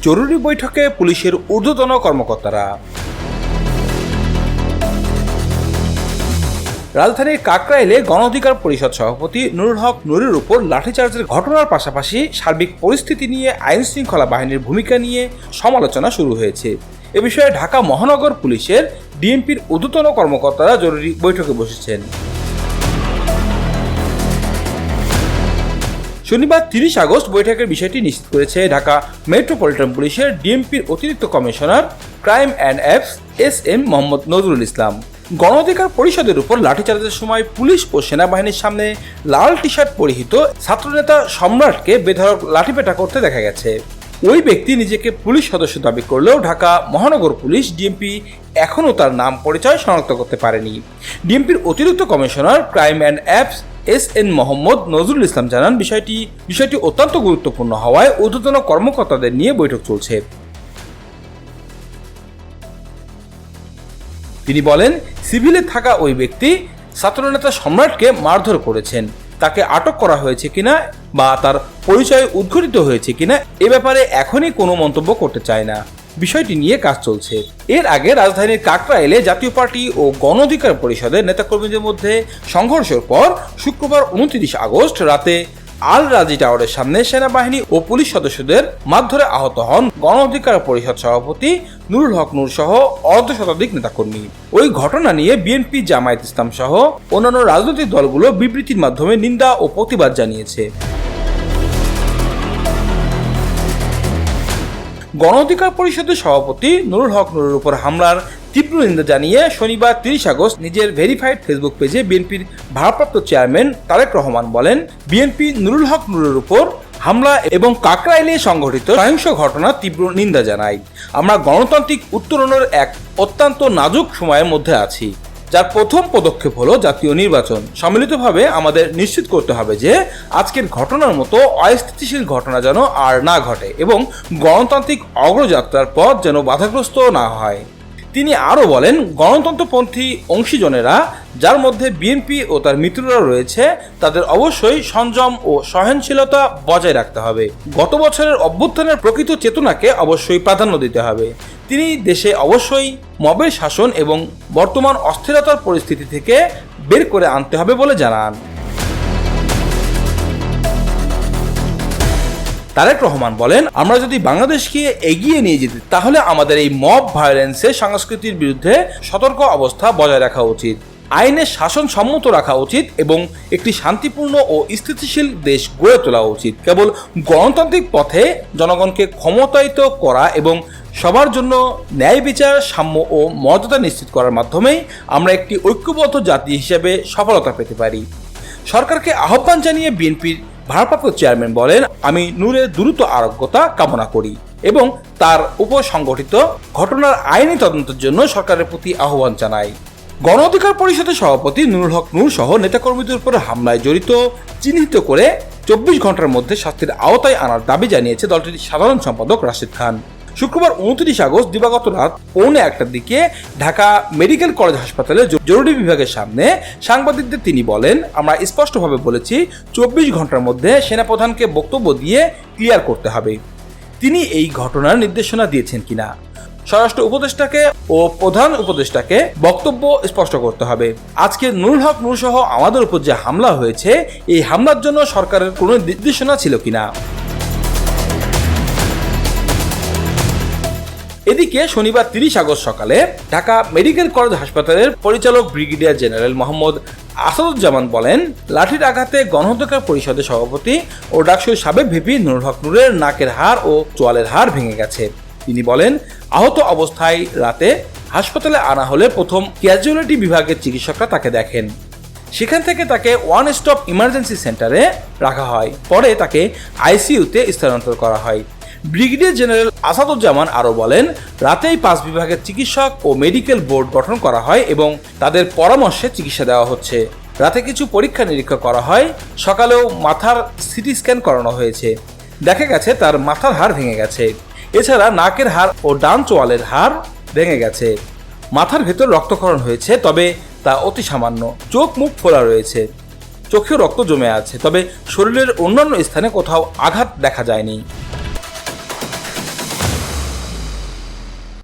জরুরি বৈঠকে পুলিশের ঊর্ধ্বতন কর্মকর্তারা। রাজধানীর কাকরাইলে গণ অধিকার পরিষদ সভাপতি নুরুল হক নুরের উপর লাঠিচার্জের ঘটনার পাশাপাশি সার্বিক পরিস্থিতি নিয়ে আইন শৃঙ্খলা বাহিনীর ভূমিকা নিয়ে সমালোচনা শুরু হয়েছে। এ বিষয়ে ঢাকা মহানগর পুলিশের ডিএমপির ঊর্ধ্বতন কর্মকর্তারা জরুরি বৈঠকে বসেছেন। শনিবার তিরিশ আগস্ট বৈঠকের বিষয়টি নিশ্চিত করেছে ঢাকা মেট্রোপলিটন পুলিশের ডিএমপির অতিরিক্ত commissioner crime and ops S M Mohammad Nazrul Islam. Gono Odhikar পরিষদের উপর লাঠিচার্জের সময় পুলিশ ও সেনাবাহিনীর সামনে লাল টি শার্ট পরিহিত ছাত্রনেতা সম্রাটকে বেধড়ক লাঠিপেটা করতে দেখা গেছে। ওই ব্যক্তি নিজেকে পুলিশ সদস্য দাবি করলেও ঢাকা মহানগর পুলিশ ডিএমপি এখনও তার নাম পরিচয় শনাক্ত করতে পারেনি। ডিএমপির অতিরিক্ত commissioner crime and ops S N Mohammad Nazrul Islam জানান, বিষয়টি বিষয়টি অত্যন্ত গুরুত্বপূর্ণ হওয়ায় ঊর্ধ্বতন কর্মকর্তাদের নিয়ে বৈঠক চলছে। তিনি বলেন, সিভিলে থাকা ওই ব্যক্তি ছাত্রনেতা সম্রাটকে মারধর করেছেন। তাকে আটক করা হয়েছে কিনা বা তার পরিচয় উদ্ঘটিত হয়েছে কিনা এ ব্যাপারে এখনই কোনো মন্তব্য করতে চায় না। বিষয়টি নিয়ে কাজ চলছে। এর আগে রাজধানীর কাকরাইলে জাতীয় পার্টি ও গণ অধিকার পরিষদের নেতাকর্মীদের মধ্যে সংঘর্ষের পর শুক্রবার উনত্রিশ আগস্ট রাতে আল রাজি টাওয়ারের সামনে সেনাবাহিনী ও পুলিশ সদস্যদের মারধরে আহত হন গণ অধিকার পরিষদ সভাপতি নুরুল হক নূর সহ অর্ধ শতাধিক নেতাকর্মী। ওই ঘটনা নিয়ে বিএনপি জামায়াত ইসলাম সহ অন্যান্য রাজনৈতিক দলগুলো বিবৃতির মাধ্যমে নিন্দা ও প্রতিবাদ জানিয়েছে। গণ অধিকার পরিষদের সভাপতি নুরুল হক নুরের উপর হামলার তীব্র নিন্দা জানিয়ে শনিবার তিরিশ আগস্ট নিজের ভেরিফাইড ফেসবুক পেজে বিএনপির ভারপ্রাপ্ত চেয়ারম্যান তারেক রহমান বলেন, বিএনপি নুরুল হক নুরের উপর হামলা এবং কাকরাইলে সংঘটিত সহিংস ঘটনার তীব্র নিন্দা জানাই আমরা গণতান্ত্রিক উত্তরণের এক অত্যন্ত নাজুক সময়ের মধ্যে আছি। যার প্রথম পদক্ষেপ হলো জাতীয় নির্বাচন। সম্মিলিতভাবে আমাদের নিশ্চিত করতে হবে যে, আজকের ঘটনার মতো অস্থিতিশীল ঘটনা যেন আর না ঘটে এবং গণতান্ত্রিক অগ্রযাত্রার পথ যেন বাধাগ্রস্ত না হয়। তিনি আরও বলেন, গণতন্ত্রপন্থী অংশীজনেরা, যার মধ্যে বিএনপি ও তার মিত্ররা রয়েছে, তাদের অবশ্যই সংযম ও সহনশীলতা বজায় রাখতে হবে। গত বছরের অভ্যুত্থানের প্রকৃত চেতনাকে অবশ্যই প্রাধান্য দিতে হবে। তিনি দেশে অবশ্যই মবের শাসন এবং বর্তমান অস্থিরতার পরিস্থিতি থেকে বের করে আনতে হবে বলে জানান। তারেক রহমান বলেন, আমরা যদি বাংলাদেশকে এগিয়ে নিয়ে যেতে, তাহলে আমাদের এই মব ভায়োলেন্সের সংস্কৃতির বিরুদ্ধে সতর্ক অবস্থা বজায় রাখা উচিত, আইনের শাসন সম্মত রাখা উচিত এবং একটি শান্তিপূর্ণ ও স্থিতিশীল দেশ গড়ে তোলা উচিত। কেবল গণতান্ত্রিক পথে জনগণকে ক্ষমতায়িত করা এবং সবার জন্য ন্যায় বিচার, সাম্য ও মর্যাদা নিশ্চিত করার মাধ্যমেই আমরা একটি ঐক্যবদ্ধ জাতি হিসেবে সফলতা পেতে পারি। সরকারকে আহ্বান জানিয়ে বিএনপির ভারপ্রাপ্ত চেয়ারম্যান বলেন, আমি নূরের দ্রুত আরোগ্যতা কামনা করি এবং তার উপর সংগঠিত ঘটনার আইনি তদন্তের জন্য সরকারের প্রতি আহ্বান জানাই। গণ অধিকার পরিষদের সভাপতি নুরুল হক নূর সহ নেতাকর্মীদের উপর হামলায় জড়িত, চিহ্নিত করে চব্বিশ ঘণ্টার মধ্যে শাস্তির আওতায় আনার দাবি জানিয়েছে দলটির সাধারণ সম্পাদক রাশিদ খান। শুক্রবার উনত্রিশ আগস্ট দিবাগত রাত পৌনে একটার দিকে ঢাকা মেডিকেল কলেজ হাসপাতালে জরুরি বিভাগের সামনে সাংবাদিকদের তিনি বলেন, আমরা স্পষ্টভাবে বলেছি, চব্বিশ ঘণ্টার মধ্যে সেনাপ্রধানকে বক্তব্য দিয়ে ক্লিয়ার করতে হবে। তিনি এই ঘটনার নির্দেশনা দিয়েছেন কিনা। স্বরাষ্ট্র উপদেষ্টাকে ও প্রধান উপদেষ্টাকে বক্তব্য স্পষ্ট করতে হবে। আজকে নুরুল হক নূর সহ আমাদের উপর যে হামলা হয়েছে, এই হামলার জন্য সরকারের কোনো নির্দেশনা ছিল কিনা। এদিকে শনিবার তিরিশ আগস্ট সকালে ঢাকা মেডিকেল কলেজ হাসপাতালের পরিচালক ব্রিগেডিয়ার জেনারেল মোহাম্মদ আসাদুজ্জামান বলেন, লাঠির আঘাতে গণহত্যাকার পরিষদের সভাপতি ও ডাকসুর সাবেক ভিপি নুরুল হক নুরের নাকের হাড় ও চোয়ালের হাড় ভেঙে গেছে। তিনি বলেন, আহত অবস্থায় রাতে হাসপাতালে আনা হলে প্রথম ক্যাজুয়ালিটি বিভাগের চিকিৎসকরা তাকে দেখেন। সেখান থেকে তাকে ওয়ান স্টপ ইমার্জেন্সি সেন্টারে রাখা হয়। পরে তাকে আইসিইউতে স্থানান্তর করা হয়। ব্রিগেডিয়ার জেনারেল আসাদুজ্জামান আরও বলেন, রাতেই পাঁচ বিভাগের চিকিৎসক ও মেডিকেল বোর্ড গঠন করা হয় এবং তাদের পরামর্শে চিকিৎসা দেওয়া হচ্ছে। রাতে কিছু পরীক্ষা নিরীক্ষা করা হয়, সকালেও মাথার সিটি স্ক্যান করানো হয়েছে। দেখা গেছে তার মাথার হাড় ভেঙে গেছে। এছাড়া নাকের হাড় ও ডান চোয়ালের হাড় ভেঙে গেছে। মাথার ভেতর রক্তক্ষরণ হয়েছে, তবে তা অতি সামান্য। চোখ মুখ ফোলা রয়েছে। চোখেও রক্ত জমে আছে, তবে শরীরের অন্যান্য স্থানে কোথাও আঘাত দেখা যায়নি।